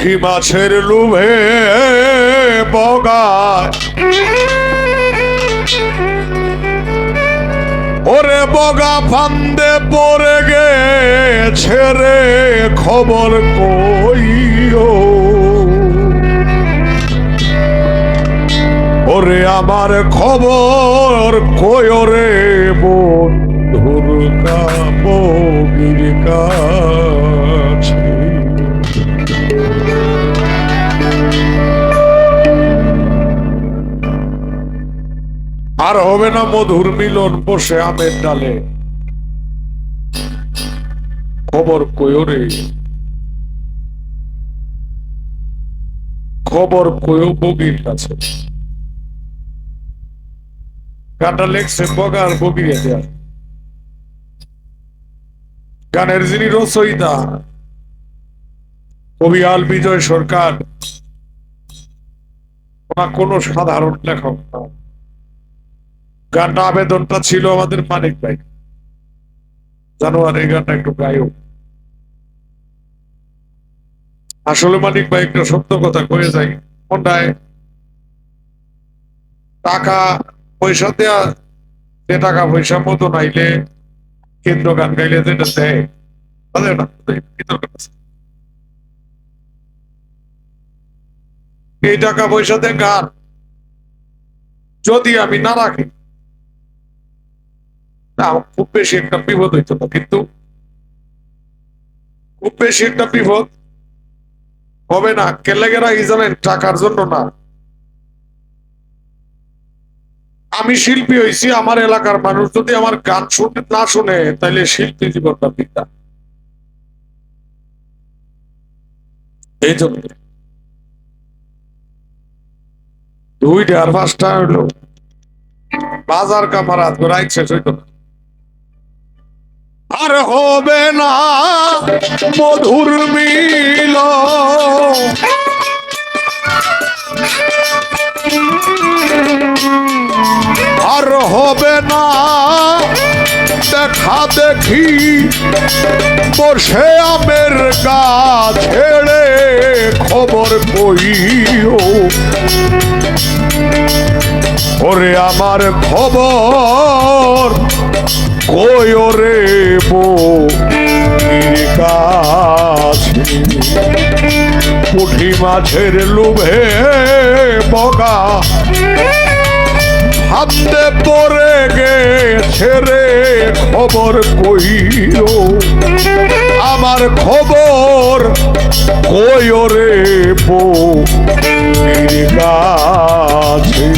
পুঁঠি মাছের লোভে বগায় ওরে বগা ফান্দে পড়ে গেছে রে, খবর কইও। ওরে আমার খবর কয় রে, বন্ধুর কাপগির আর হবে না মধুর মিলন বসে আমের ডালে। খবর কয়ো রে। খবর কয়ো বগির কাছে। গানটা লেখছে বগার দেয়া গানের যিনি রচয়িতা, কবি আল বিজয় সরকার, ওনার কোনো সাধারণ লেখক না। গানটা আবেদনটা ছিল আমাদের মানিক ভাই। জানোয়ার এই গানটা একটু গায়ও আসলে মানিক ভাই একটা সত্য কথা কয়ে যাই। মন্ডায় টাকা, পয়সা দেয়া, যে টাকা পয়সা মতো নাইলে কেন্দ্র গান গাইলে যেটা দেয় এই টাকা পয়সা দিয়ে গান যদি আমি না রাখি খুব বেশি একটা বিপদ হইতো না, কিন্তু খুব বেশি একটা বিপদ হবে না। কেলেগেরা এই জানেন টাকার জন্য না। আমি শিল্পী হয়েছি, আমার এলাকার মানুষ যদি আমার গান শুনে, না শুনে তাহলে শিল্পী জীবনটা বৃদ্ধা এই জন্য। দুইটা আর পাঁচটা হইল। বাজার কামারাত রাইট শেষ হইতো না। আর হবে না মধুর মিল। আর হবে না দেখা দেখি বসে আমের গাছ ছেড়ে খবর কইও ওরে আমার খবর কই রে বো কাছে পুঁঠি মাছের লোভে বগা, হাতে পড়ে গেছে রে খবর কইও আমার খবর কইও রে বো কাছে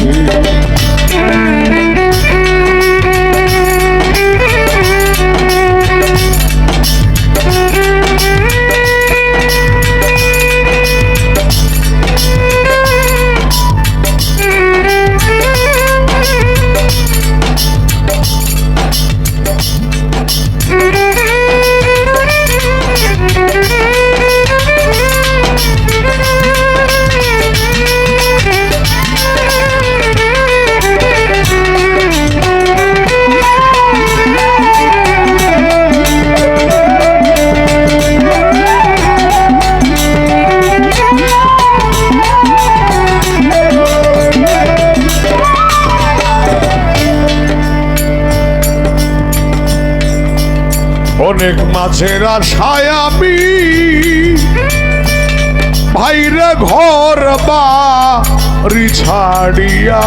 অনেক মাছের আশায় আমি ভাইরে ঘর বাড়ি ছাড়িয়া।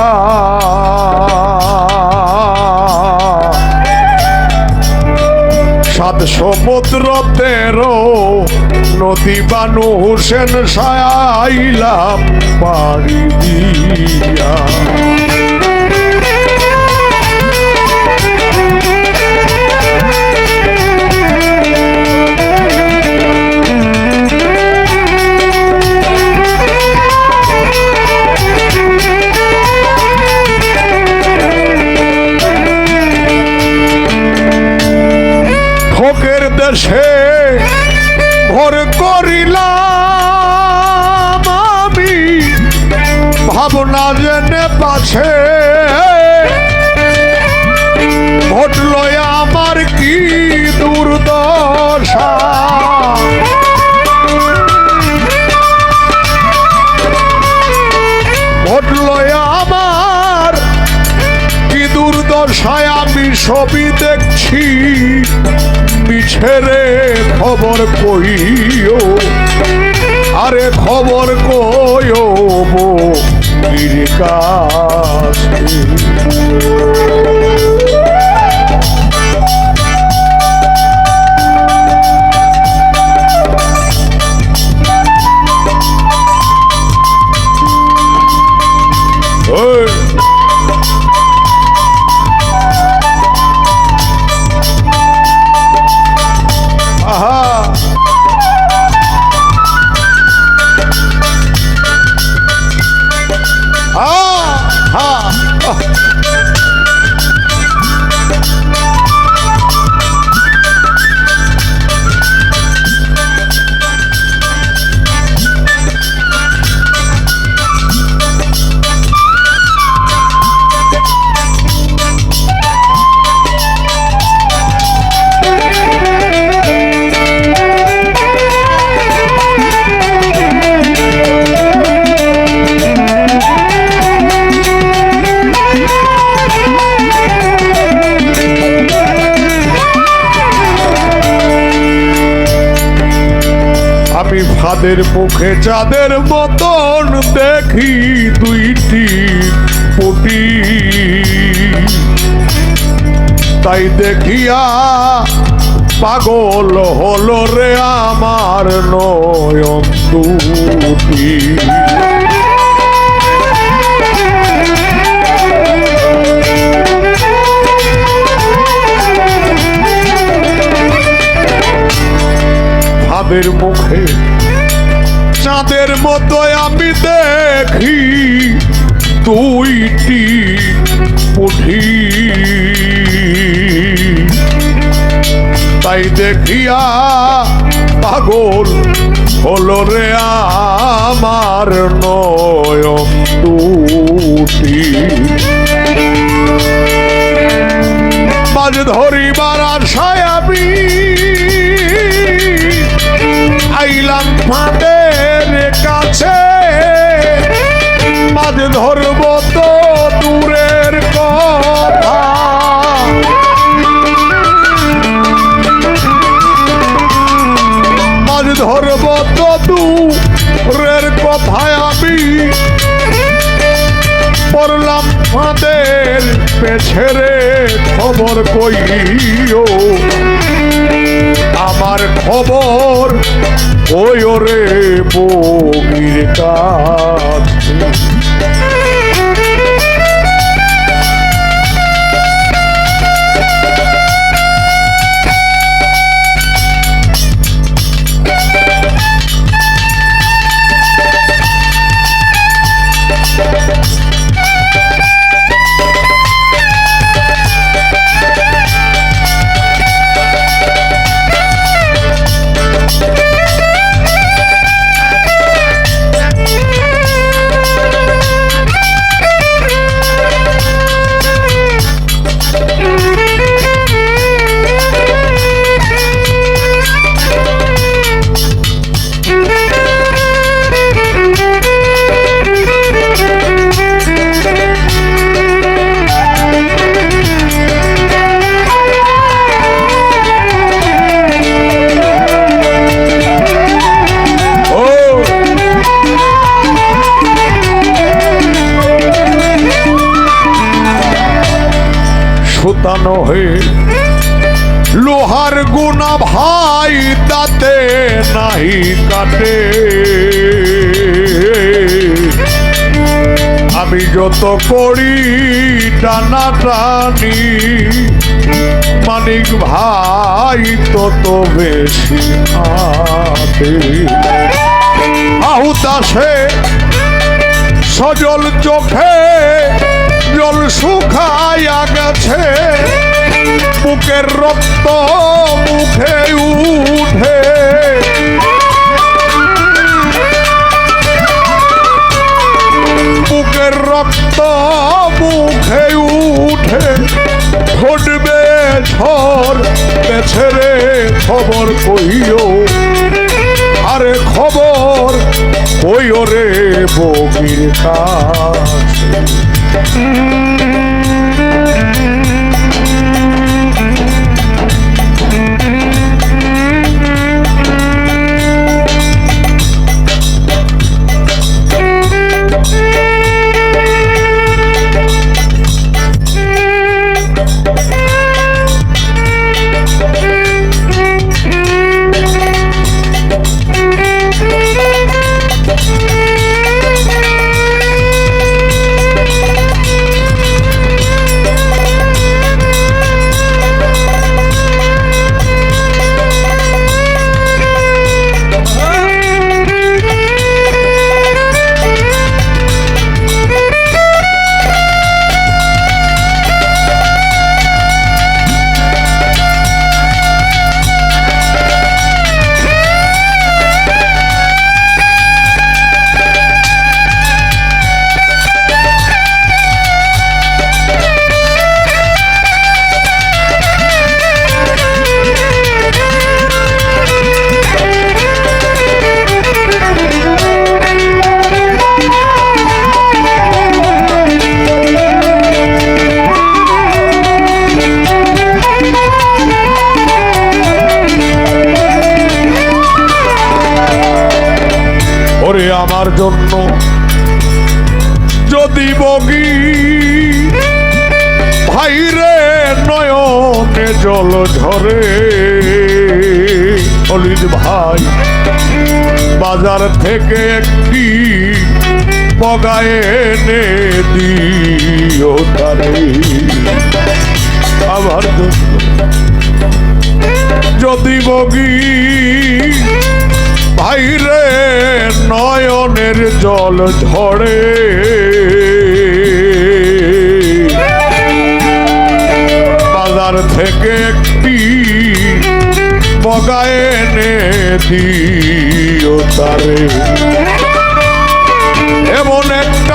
সাত সমুদ্র তেরো নদী বানু হোসেন সায়াইলাম পাড়ি দিয়া। ভাব না জেনে পাছে। ঘটল আমার কি দুর্দশা? ঘটল আমার কি দুর্দশায় আমি ছবি দেখছি। পিছেরে খবর কইও, আরে খবর কইও বীর কাছে ওই মুখে চাঁদের মতন দেখি দুইটি পুটি। তাই দেখিয়া পাগল হলো রে আমার নয়ন দুটি। ভাবের মুখে চাঁদের মতো আমি দেখি, দুইটি পুঠি। তাই দেখিয়া পাগল হলো রে আমার নয়ন দুটি। মাঝ ধরিবার আশায় আমি আইলাম ফাঁদের ধরব তো দূরের কথা। মাঝ ধরব তো দূরের কথায় আমি পড়লাম ফাঁদের পেছেরে খবর কইও। আমার খবর ওই ওরে বগির কাছে। আমি যত করি টানা টানি, মানিক ভাই তত বেশি আহুতাসে সজল চোখে জল শুকাইয়া গেছে, বুকের রক্ত মুখে উঠে। খবর কইও? আরে খবর কইও রে বগির কাছে? জল ঝরে। অলিদ ভাই, বাজার থেকে একটি বগায় এনে দিও তারে। আমার যদি বগি ভাইরে নয়নের জল ঝরে। বাজার থেকে একটি বগায় এনে দিও তারে। এমন একটা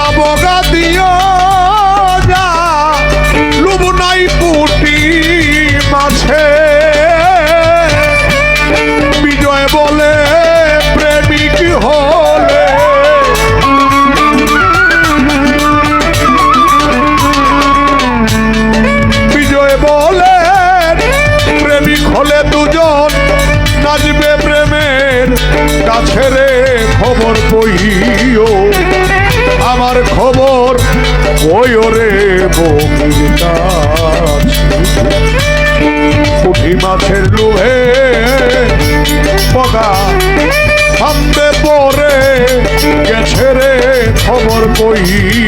খবর